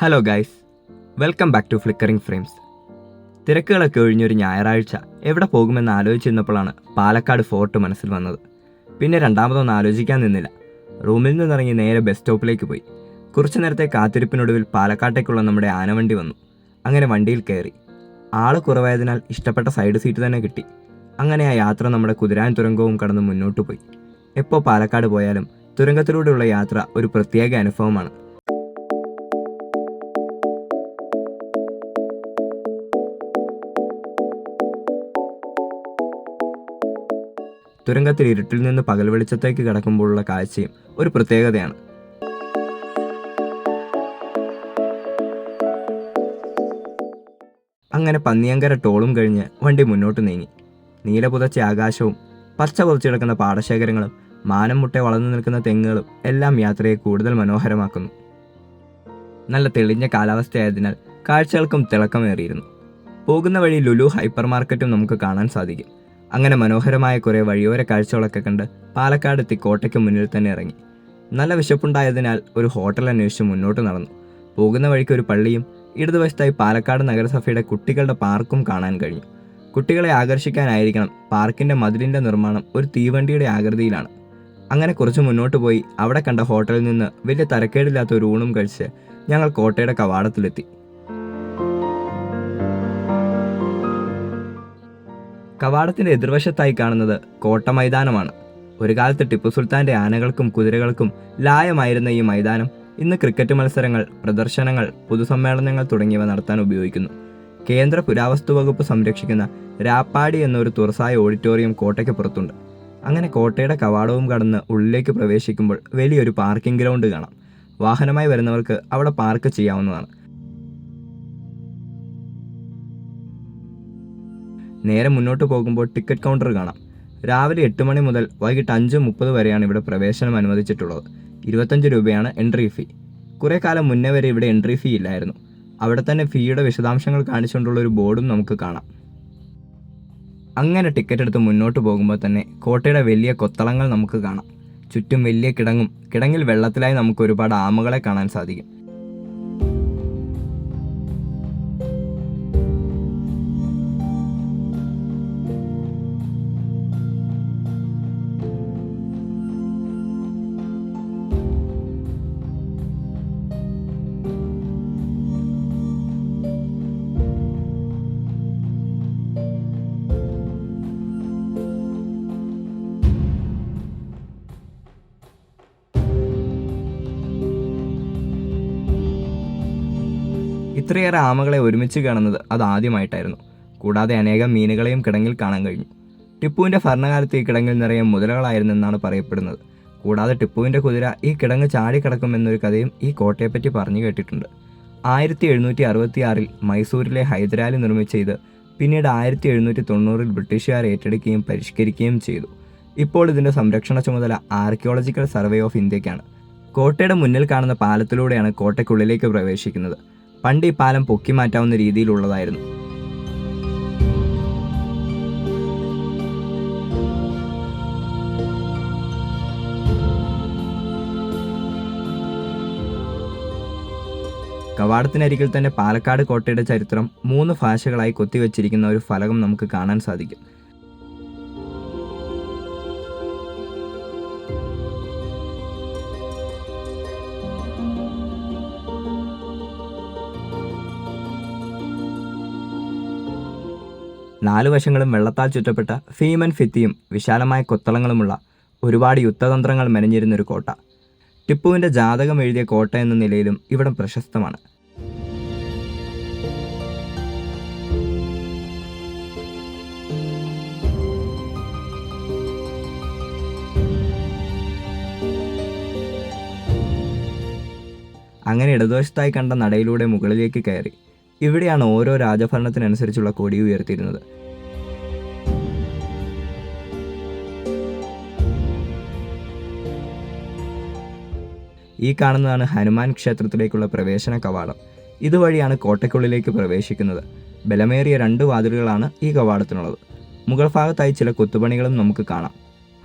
Hello guys welcome back to flickering frames തിരക്കുകളൊക്കെ ഒഴിഞ്ഞൊരു ഞായറാഴ്ച എവിടെ പോകുമെന്ന് ആലോചിച്ചിരുന്നപ്പോഴാണ് പാലക്കാട് ഫോർട്ട് മനസ്സിൽ വന്നത്. പിന്നെ രണ്ടാമതൊന്നും ആലോചിക്കാൻ നിന്നില്ല. റൂമിൽ നിന്നിറങ്ങി നേരെ ബസ് സ്റ്റോപ്പിലേക്ക് പോയി. കുറച്ചു നേരത്തെ കാത്തിരിപ്പിനൊടുവിൽ പാലക്കാട്ടേക്കുള്ള നമ്മുടെ ആനവണ്ടി വന്നു. അങ്ങനെ വണ്ടിയിൽ കയറി. ആൾ കുറവായതിനാൽ ഇഷ്ടപ്പെട്ട സൈഡ് സീറ്റ് തന്നെ കിട്ടി. അങ്ങനെ ആ യാത്ര നമ്മുടെ കുതിരാൻ തുരങ്കവും കടന്ന് മുന്നോട്ട് പോയി. എപ്പോൾ പാലക്കാട് പോയാലും തുരങ്കത്തിലൂടെയുള്ള യാത്ര ഒരു പ്രത്യേക അനുഭവമാണ്. തുരങ്കത്തിൽ ഇരുട്ടിൽ നിന്ന് പകൽ വെളിച്ചത്തേക്ക് കിടക്കുമ്പോഴുള്ള കാഴ്ചയും ഒരു പ്രത്യേകതയാണ്. അങ്ങനെ പന്നിയങ്കര ടോളും കഴിഞ്ഞ് വണ്ടി മുന്നോട്ട് നീങ്ങി. നീല പുതച്ച ആകാശവും പച്ച പുതച്ചു കിടക്കുന്ന പാടശേഖരങ്ങളും മാനം മുട്ടെ വളർന്നു നിൽക്കുന്ന തെങ്ങുകളും എല്ലാം യാത്രയെ കൂടുതൽ മനോഹരമാക്കുന്നു. നല്ല തെളിഞ്ഞ കാലാവസ്ഥയായതിനാൽ കാഴ്ചകൾക്കും തിളക്കമേറിയിരുന്നു. പോകുന്ന വഴി ലുലു ഹൈപ്പർ മാർക്കറ്റും നമുക്ക് കാണാൻ സാധിക്കും. അങ്ങനെ മനോഹരമായ കുറേ വഴിയോര കാഴ്ചകളൊക്കെ കണ്ട് പാലക്കാട് എത്തി കോട്ടയ്ക്ക് മുന്നിൽ തന്നെ ഇറങ്ങി. നല്ല വിശപ്പുണ്ടായതിനാൽ ഒരു ഹോട്ടൽ അന്വേഷിച്ച് മുന്നോട്ട് നടന്നു. പോകുന്ന വഴിക്ക് ഒരു പള്ളിയും ഇടതുവശത്തായി പാലക്കാട് നഗരസഭയുടെ കുട്ടികളുടെ പാർക്കും കാണാൻ കഴിഞ്ഞു. കുട്ടികളെ ആകർഷിക്കാനായിരിക്കണം പാർക്കിന്റെ മതിലിന്റെ നിർമ്മാണം ഒരു തീവണ്ടിയുടെ ആകൃതിയിലാണ്. അങ്ങനെ കുറച്ച് മുന്നോട്ട് പോയി അവിടെ കണ്ട ഹോട്ടലിൽ നിന്ന് വലിയ തരക്കേടില്ലാത്ത ഒരു ഊണും കഴിച്ച് ഞങ്ങൾ കോട്ടയുടെ കവാടത്തിലെത്തി. കവാടത്തിന്റെ എതിർവശത്തായി കാണുന്നത് കോട്ട മൈതാനമാണ്. ഒരു കാലത്ത് ടിപ്പു സുൽത്താന്റെ ആനകൾക്കും കുതിരകൾക്കും ലായമായിരുന്ന ഈ മൈതാനം ഇന്ന് ക്രിക്കറ്റ് മത്സരങ്ങൾ പ്രദർശനങ്ങൾ പൊതുസമ്മേളനങ്ങൾ തുടങ്ങിയവ നടത്താൻ ഉപയോഗിക്കുന്നു. കേന്ദ്ര പുരാവസ്തു വകുപ്പ് സംരക്ഷിക്കുന്ന രാപ്പാടി എന്നൊരു തുറസായ ഓഡിറ്റോറിയം കോട്ടയ്ക്ക് പുറത്തുണ്ട്. അങ്ങനെ കോട്ടയുടെ കവാടവും കടന്ന് ഉള്ളിലേക്ക് പ്രവേശിക്കുമ്പോൾ വലിയൊരു പാർക്കിംഗ് ഗ്രൗണ്ട് കാണാം. വാഹനമായി വരുന്നവർക്ക് അവിടെ പാർക്ക് ചെയ്യാവുന്നതാണ്. നേരെ മുന്നോട്ട് പോകുമ്പോൾ ടിക്കറ്റ് കൗണ്ടർ കാണാം. രാവിലെ എട്ട് മണി മുതൽ വൈകിട്ട് അഞ്ച് മുപ്പത് വരെയാണ് ഇവിടെ പ്രവേശനം അനുവദിച്ചിട്ടുള്ളത്. ഇരുപത്തഞ്ച് രൂപയാണ് എൻട്രി ഫീ. കുറേ കാലം മുന്നേ വരെ ഇവിടെ എൻട്രി ഫീ ഇല്ലായിരുന്നു. അവിടെ തന്നെ ഫീയുടെ വിശദാംശങ്ങൾ കാണിച്ചുകൊണ്ടുള്ള ഒരു ബോർഡും നമുക്ക് കാണാം. അങ്ങനെ ടിക്കറ്റ് എടുത്ത് മുന്നോട്ട് പോകുമ്പോൾ തന്നെ കോട്ടയുടെ വലിയ കൊത്തളങ്ങൾ നമുക്ക് കാണാം. ചുറ്റും വലിയ കിടങ്ങും. കിടങ്ങിൽ വെള്ളത്തിലായി നമുക്ക് ഒരുപാട് ആമകളെ കാണാൻ സാധിക്കും. ഇത്രയേറെ ആമകളെ ഒരുമിച്ച് കാണുന്നത് അത് ആദ്യമായിട്ടായിരുന്നു. കൂടാതെ അനേകം മീനുകളെയും കിടങ്ങിൽ കാണാൻ കഴിഞ്ഞു. ടിപ്പുവിന്റെ ഭരണകാലത്ത് ഈ കിടങ്ങിൽ നിറയെ മുതലകളായിരുന്നെന്നാണ് പറയപ്പെടുന്നത്. കൂടാതെ ടിപ്പുവിന്റെ കുതിര ഈ കിടങ്ങ് ചാടിക്കിടക്കുമെന്നൊരു കഥയും ഈ കോട്ടയെപ്പറ്റി പറഞ്ഞു കേട്ടിട്ടുണ്ട്. ആയിരത്തി എഴുന്നൂറ്റി അറുപത്തിയാറിൽ മൈസൂരിലെ ഹൈദരാലി നിർമ്മിച്ച ഇത് പിന്നീട് ആയിരത്തി എഴുന്നൂറ്റി തൊണ്ണൂറിൽ ബ്രിട്ടീഷുകാർ ഏറ്റെടുക്കുകയും പരിഷ്കരിക്കുകയും ചെയ്തു. ഇപ്പോൾ ഇതിന്റെ സംരക്ഷണ ചുമതല ആർക്കിയോളജിക്കൽ സർവേ ഓഫ് ഇന്ത്യക്കാണ്. കോട്ടയുടെ മുന്നിൽ കാണുന്ന പാലത്തിലൂടെയാണ് കോട്ടയ്ക്കുള്ളിലേക്ക് പ്രവേശിക്കുന്നത്. പണ്ട് ഈ പാലം പൊക്കി മാറ്റാവുന്ന രീതിയിലുള്ളതായിരുന്നു. കവാടത്തിനരികിൽ തന്നെ പാലക്കാട് കോട്ടയുടെ ചരിത്രം മൂന്ന് ഭാഷകളായി കൊത്തിവെച്ചിരിക്കുന്ന ഒരു ഫലകം നമുക്ക് കാണാൻ സാധിക്കും. നാലു വശങ്ങളും വെള്ളത്താൽ ചുറ്റപ്പെട്ട ഫീമൻ ഫിത്തിയും വിശാലമായ കൊത്തളങ്ങളുമുള്ള ഒരുപാട് യുദ്ധതന്ത്രങ്ങൾ മെനഞ്ഞിരുന്നൊരു കോട്ട. ടിപ്പുവിന്റെ ജാതകം എഴുതിയ കോട്ട എന്ന നിലയിലും ഇവിടം പ്രശസ്തമാണ്. അങ്ങനെ ഇടതുവശത്തായി കണ്ട നടയിലൂടെ മുകളിലേക്ക് കയറി. ഇവിടെയാണ് ഓരോ രാജഭരണത്തിനനുസരിച്ചുള്ള കൊടി ഉയർത്തിയിരുന്നത്. ഈ കാണുന്നതാണ് ഹനുമാൻ ക്ഷേത്രത്തിലേക്കുള്ള പ്രവേശന കവാടം. ഇതുവഴിയാണ് കോട്ടയ്ക്കുള്ളിലേക്ക് പ്രവേശിക്കുന്നത്. ബലമേറിയ രണ്ട് വാതിലുകളാണ് ഈ കവാടത്തിനുള്ളത്. മുഗൾ ഭാഗത്തായി ചില കൊത്തുപണികളും നമുക്ക് കാണാം.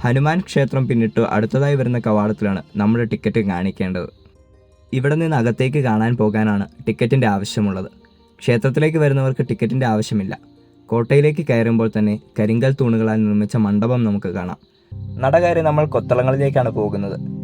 ഹനുമാൻ ക്ഷേത്രം പിന്നിട്ട് അടുത്തതായി വരുന്ന കവാടത്തിലാണ് നമ്മുടെ ടിക്കറ്റ് കാണിക്കേണ്ടത്. ഇവിടെ നിന്ന് അകത്തേക്ക് കാണാൻ പോകാനാണ് ടിക്കറ്റിന്റെ ആവശ്യമുള്ളത്. ക്ഷേത്രത്തിലേക്ക് വരുന്നവർക്ക് ടിക്കറ്റിന്റെ ആവശ്യമില്ല. കോട്ടയിലേക്ക് കയറുമ്പോൾ തന്നെ കരിങ്കൽ തൂണുകളാൽ നിർമ്മിച്ച മണ്ഡപം നമുക്ക് കാണാം. നട കയറി നമ്മൾ കൊത്തളങ്ങളിലേക്കാണ് പോകുന്നത്.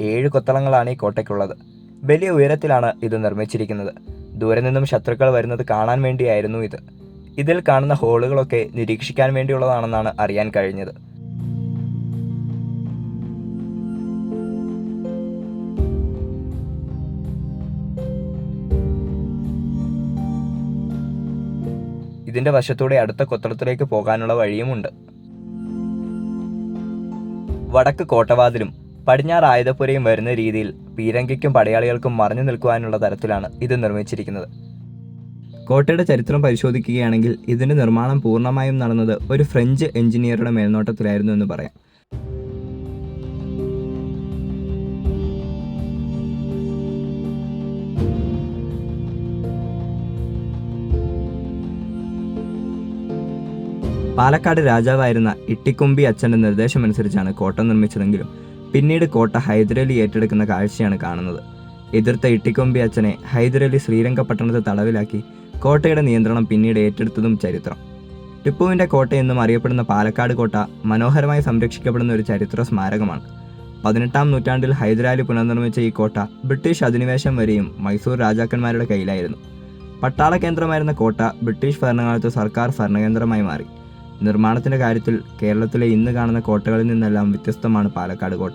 ഏഴ് കൊത്തളങ്ങളാണ് ഈ കോട്ടയ്ക്കുള്ളത്. വലിയ ഉയരത്തിലാണ് ഇത് നിർമ്മിച്ചിരിക്കുന്നത്. ദൂരെ നിന്നും ശത്രുക്കൾ വരുന്നത് കാണാൻ വേണ്ടിയായിരുന്നു ഇത്. ഇതിൽ കാണുന്ന ഹോളുകളൊക്കെ നിരീക്ഷിക്കാൻ വേണ്ടിയുള്ളതാണെന്നാണ് അറിയാൻ കഴിഞ്ഞത്. ഇതിന്റെ വശത്തൂടെ അടുത്ത കൊത്തളത്തിലേക്ക് പോകാനുള്ള വഴിയുമുണ്ട്. വടക്ക് കോട്ടവാതിലും പടിഞ്ഞാറ് ആയുധപ്പുരയും വരുന്ന രീതിയിൽ പീരങ്കിക്കും പടയാളികൾക്കും മറഞ്ഞു നിൽക്കുവാനുള്ള തരത്തിലാണ് ഇത് നിർമ്മിച്ചിരിക്കുന്നത്. കോട്ടയുടെ ചരിത്രം പരിശോധിക്കുകയാണെങ്കിൽ ഇതിന്റെ നിർമ്മാണം പൂർണമായും നടന്നത് ഒരു ഫ്രഞ്ച് എഞ്ചിനീയറുടെ മേൽനോട്ടത്തിലായിരുന്നു എന്ന് പറയാം. പാലക്കാട് രാജാവായിരുന്ന ഇട്ടിക്കുമ്പി അച്ഛന്റെ നിർദ്ദേശമനുസരിച്ചാണ് കോട്ട നിർമ്മിച്ചതെങ്കിലും പിന്നീട് കോട്ട ഹൈദരലി ഏറ്റെടുക്കുന്ന കാഴ്ചയാണ് കാണുന്നത്. എതിർത്ത ഇട്ടിക്കൊമ്പി അച്ഛനെ ഹൈദരലി ശ്രീരംഗപട്ടണത്തെ തടവിലാക്കി കോട്ടയുടെ നിയന്ത്രണം പിന്നീട് ഏറ്റെടുത്തതും ചരിത്രം. ടിപ്പുവിന്റെ കോട്ട എന്നും അറിയപ്പെടുന്ന പാലക്കാട് കോട്ട മനോഹരമായി സംരക്ഷിക്കപ്പെടുന്ന ഒരു ചരിത്ര സ്മാരകമാണ്. പതിനെട്ടാം നൂറ്റാണ്ടിൽ ഹൈദരാലി പുനർനിർമ്മിച്ച ഈ കോട്ട ബ്രിട്ടീഷ് അധിനിവേശം വരെയും മൈസൂർ രാജാക്കന്മാരുടെ കയ്യിലായിരുന്നു. പട്ടാള കേന്ദ്രമായിരുന്ന കോട്ട ബ്രിട്ടീഷ് ഭരണകാലത്ത് സർക്കാർ ഭരണകേന്ദ്രമായി മാറി. നിർമ്മാണത്തിന്റെ കാര്യത്തിൽ കേരളത്തിലെ ഇന്ന് കാണുന്ന കോട്ടകളിൽ നിന്നെല്ലാം വ്യത്യസ്തമാണ് പാലക്കാട് കോട്ട.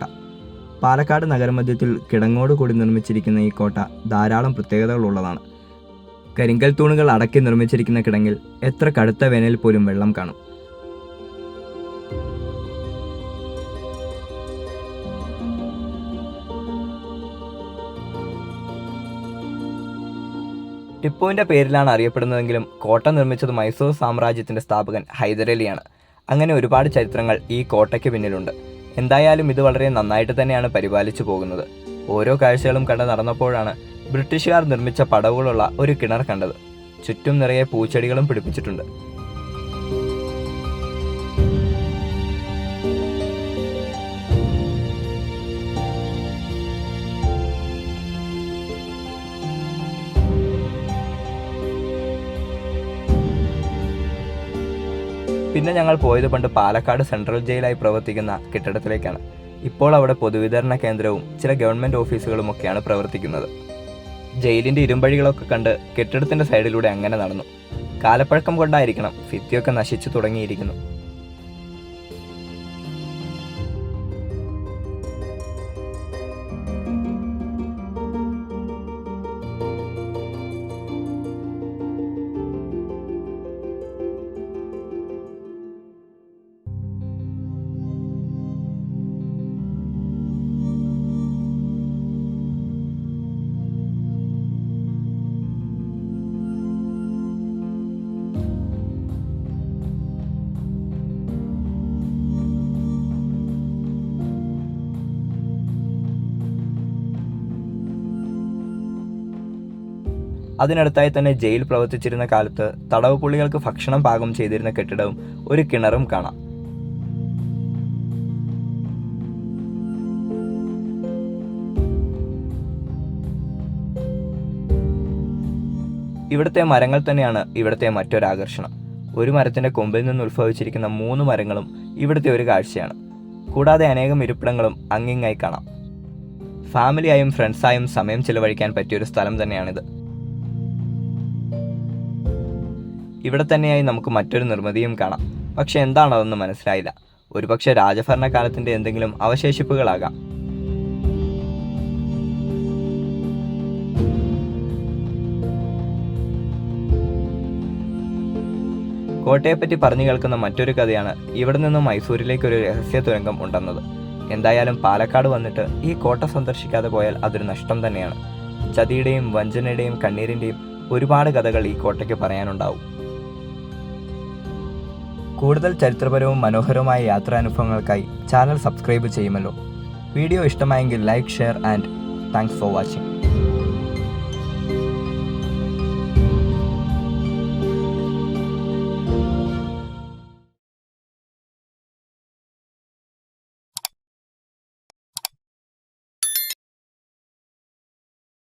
പാലക്കാട് നഗരമധ്യത്തിൽ കിടങ്ങോട് കൂടി നിർമ്മിച്ചിരിക്കുന്ന ഈ കോട്ട ധാരാളം പ്രത്യേകതകൾ ഉള്ളതാണ്. കരിങ്കൽ തൂണുകൾ അടക്കി നിർമ്മിച്ചിരിക്കുന്ന കിടങ്ങിൽ എത്ര കടുത്ത വേനൽ പോലും വെള്ളം കാണും. ടിപ്പുവിന്റെ പേരിലാണ് അറിയപ്പെടുന്നതെങ്കിലും കോട്ട നിർമ്മിച്ചത് മൈസൂർ സാമ്രാജ്യത്തിന്റെ സ്ഥാപകൻ ഹൈദരലിയാണ് അങ്ങനെ ഒരുപാട് ചരിത്രങ്ങൾ ഈ കോട്ടയ്ക്ക് പിന്നിലുണ്ട്. എന്തായാലും ഇത് വളരെ നന്നായിട്ട് തന്നെയാണ് പരിപാലിച്ചു പോകുന്നത്. ഓരോ കാഴ്ചകളും കണ്ട് നടന്നപ്പോഴാണ് ബ്രിട്ടീഷുകാർ നിർമ്മിച്ച പടവുകളുള്ള ഒരു കിണർ കണ്ടത്. ചുറ്റും നിറയെ പൂച്ചെടികളും പിടിപ്പിച്ചിട്ടുണ്ട്. പിന്നെ ഞങ്ങൾ പോയത് പണ്ട് പാലക്കാട് സെൻട്രൽ ജയിലായി പ്രവർത്തിക്കുന്ന കെട്ടിടത്തിലേക്കാണ്. ഇപ്പോൾ അവിടെ പൊതുവിതരണ കേന്ദ്രവും ചില ഗവൺമെന്റ് ഓഫീസുകളും ഒക്കെയാണ് പ്രവർത്തിക്കുന്നത്. ജയിലിന്റെ ഇരുമ്പഴികളൊക്കെ കണ്ട് കെട്ടിടത്തിന്റെ സൈഡിലൂടെ അങ്ങനെ നടന്നു. കാലപ്പഴക്കം കൊണ്ടായിരിക്കണം ഭിത്തിയൊക്കെ നശിച്ചു തുടങ്ങിയിരിക്കുന്നു. അതിനടുത്തായി തന്നെ ജയിൽ പ്രവർത്തിച്ചിരുന്ന കാലത്ത് തടവ് പുള്ളികൾക്ക് ഭക്ഷണം പാകം ചെയ്തിരുന്ന കെട്ടിടവും ഒരു കിണറും കാണാം. ഇവിടുത്തെ മരങ്ങൾ തന്നെയാണ് ഇവിടുത്തെ മറ്റൊരാകർഷണം ഒരു മരത്തിന്റെ കൊമ്പിൽ നിന്ന് ഉത്ഭവിച്ചിരിക്കുന്ന മൂന്ന് മരങ്ങളും ഇവിടുത്തെ ഒരു കാഴ്ചയാണ്. കൂടാതെ അനേകം ഇരിപ്പിടങ്ങളും അങ്ങിങ്ങായി കാണാം. ഫാമിലിയായും ഫ്രണ്ട്സായും സമയം ചിലവഴിക്കാൻ പറ്റിയൊരു സ്ഥലം തന്നെയാണിത്. ഇവിടെ തന്നെയായി നമുക്ക് മറ്റൊരു നിർമ്മിതിയും കാണാം. പക്ഷെ എന്താണതെന്ന് മനസ്സിലായില്ല. ഒരുപക്ഷെ രാജഭരണകാലത്തിന്റെ എന്തെങ്കിലും അവശേഷിപ്പുകളാകാം. കോട്ടയെപ്പറ്റി പറഞ്ഞു കേൾക്കുന്ന മറ്റൊരു കഥയാണ് ഇവിടെ നിന്നും മൈസൂരിലേക്ക് ഒരു രഹസ്യ തുരങ്കം ഉണ്ടെന്നത്. എന്തായാലും പാലക്കാട് വന്നിട്ട് ഈ കോട്ട സന്ദർശിക്കാതെ പോയാൽ അതൊരു നഷ്ടം തന്നെയാണ്. ചതിയുടെയും വഞ്ചനയുടെയും കണ്ണീരിന്റെയും ഒരുപാട് കഥകൾ ഈ കോട്ടയ്ക്ക് പറയാനുണ്ടാവും. കൂടുതൽ ചരിത്രപരവും മനോഹരവുമായ യാത്രാനുഭവങ്ങൾക്കായി ചാനൽ സബ്സ്ക്രൈബ് ചെയ്യുമല്ലോ. വീഡിയോ ഇഷ്ടമായെങ്കിൽ like share and thanks for watching.